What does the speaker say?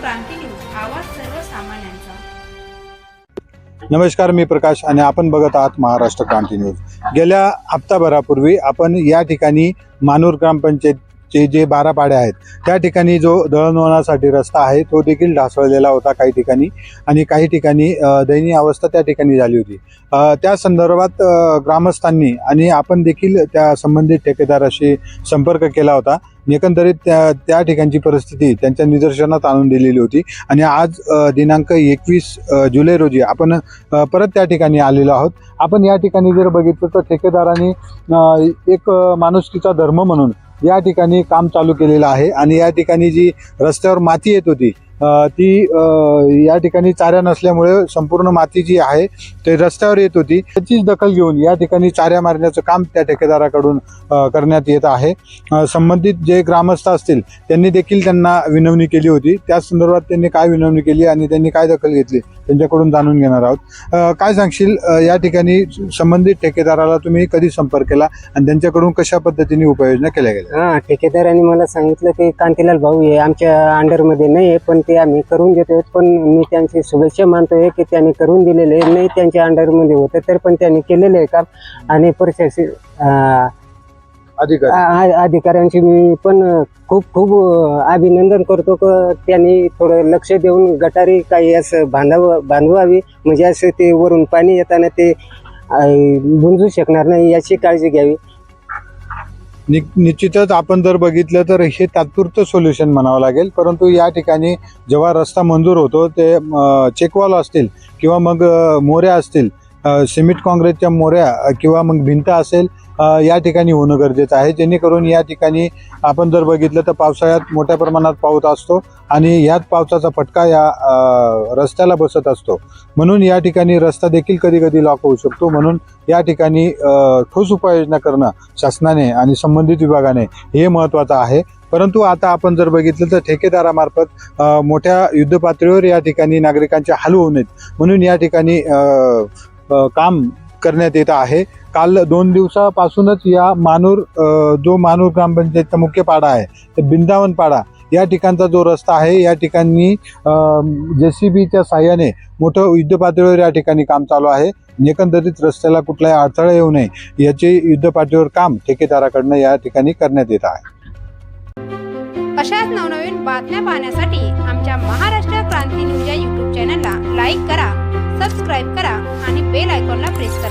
क्रांती news आवाज सर्वसामान्यांचा. नमस्कार मी प्रकाश आणि आपण बघत आहात महाराष्ट्र क्रांती न्यूज. गेल्या हप्ताभरापूर्वी आपण या ठिकाणी मानूर ग्रामपंचायत चे जे बारा पाड्या आहेत त्या ठिकाणी जो दळणवळणासाठी रस्ता आहे तो देखील ढासळलेला होता काही ठिकाणी. आणि काही ठिकाणी दयनीय अवस्था त्या ठिकाणी झाली होती. त्या संदर्भात ग्रामस्थांनी आणि आपण देखील त्या संबंधित ठेकेदाराशी संपर्क केला होता. एकंदरीत त्या त्या ठिकाणची परिस्थिती त्यांच्या निदर्शनात आणून दिलेली होती. आणि आज दिनांक एकवीस जुलै रोजी आपण परत त्या ठिकाणी आलेलो आहोत. आपण या ठिकाणी जर बघितलं तर ठेकेदारांनी एक माणुसकीचा धर्म म्हणून या ठिकाणी काम चालू केलेलं आहे आणि या ठिकाणी जी रस्त्यावर माती येत होती ती या ठिकाणी चाऱ्या नसल्यामुळे संपूर्ण माती जी आहे ते रस्त्यावर येत होती. त्याचीच दखल घेऊन या ठिकाणी चाऱ्या मारण्याचं काम त्या ठेकेदाराकडून करण्यात येत आहे. संबंधित जे ग्रामस्थ असतील त्यांनी देखील त्यांना विनवणी केली होती. त्या संदर्भात त्यांनी काय विनवणी केली आणि त्यांनी काय दखल घेतली त्यांच्याकडून जाणून घेणार आहोत. काय सांगशील? या ठिकाणी संबंधित ठेकेदाराला तुम्ही कधी संपर्क केला आणि त्यांच्याकडून कशा पद्धतीने उपाययोजना केल्या गेल्या? हा ठेकेदारांनी मला सांगितलं की कांतीलाल भाऊ हे आमच्या अंडरमध्ये नाही आहे पण ते आम्ही करून देतोय पण मी त्यांची शुभेच्छा मानतोय की त्यांनी करून दिलेले. नाही त्यांच्या अंडरमध्ये होतं तर पण त्यांनी केलेलं आहे काम. आणि अधिकारी. आ- अधिकाऱ्यांची मी पण खूप खूप अभिनंदन करतो की त्यांनी थोडं लक्ष देऊन गटारी काही असं बांधावं बांधवावी. म्हणजे असं ते वरून पाणी येताना ते गुंजू शकणार नाही याची काळजी घ्यावी. नि- निश्चितच आपण जर बघितलं तर हे तात्पुरतं सोल्युशन म्हणावं लागेल. परंतु या ठिकाणी जेव्हा रस्ता मंजूर होतो ते चेकवॉल असतील किंवा मग मोऱ्या असतील सिमेंट काँक्रीटच्या मोऱ्या किंवा मग भिंत असेल या ठिकाणी होणं गरजेचं आहे. जेणेकरून या ठिकाणी आपण जर बघितलं तर पावसाळ्यात मोठ्या प्रमाणात पाऊस असतो आणि ह्याच पावसाचा फटका या रस्त्याला बसत असतो. म्हणून या ठिकाणी रस्ता देखील कधी कधी लॉक होऊ शकतो. म्हणून या ठिकाणी ठोस उपाययोजना करणं शासनाने आणि संबंधित विभागाने हे महत्त्वाचं आहे. परंतु आता आपण जर बघितलं तर ठेकेदारामार्फत मोठ्या युद्धपातळीवर या ठिकाणी नागरिकांचे हाल होऊ नयेत. म्हणून या ठिकाणी काम करण्यात येत आहे. काल दोन दिवसापासूनच या मानूर जो मानूर ग्रामपंचायतचा मुख्य पाडा आहे तर बिंदावन पाडा या ठिकाणचा जो रस्ता आहे या ठिकाणी जे सी बीच्या साह्याने मोठं युद्धपातळीवर या ठिकाणी काम चालू आहे. एकंदरीत रस्त्याला कुठलाही अडथळा येऊ नये याचे युद्धपातळीवर काम ठेकेदाराकडनं या ठिकाणी करण्यात येत आहे. अशाच नवनवीन बातम्या पाहण्यासाठी आमच्या महाराष्ट्र क्रांती न्यूज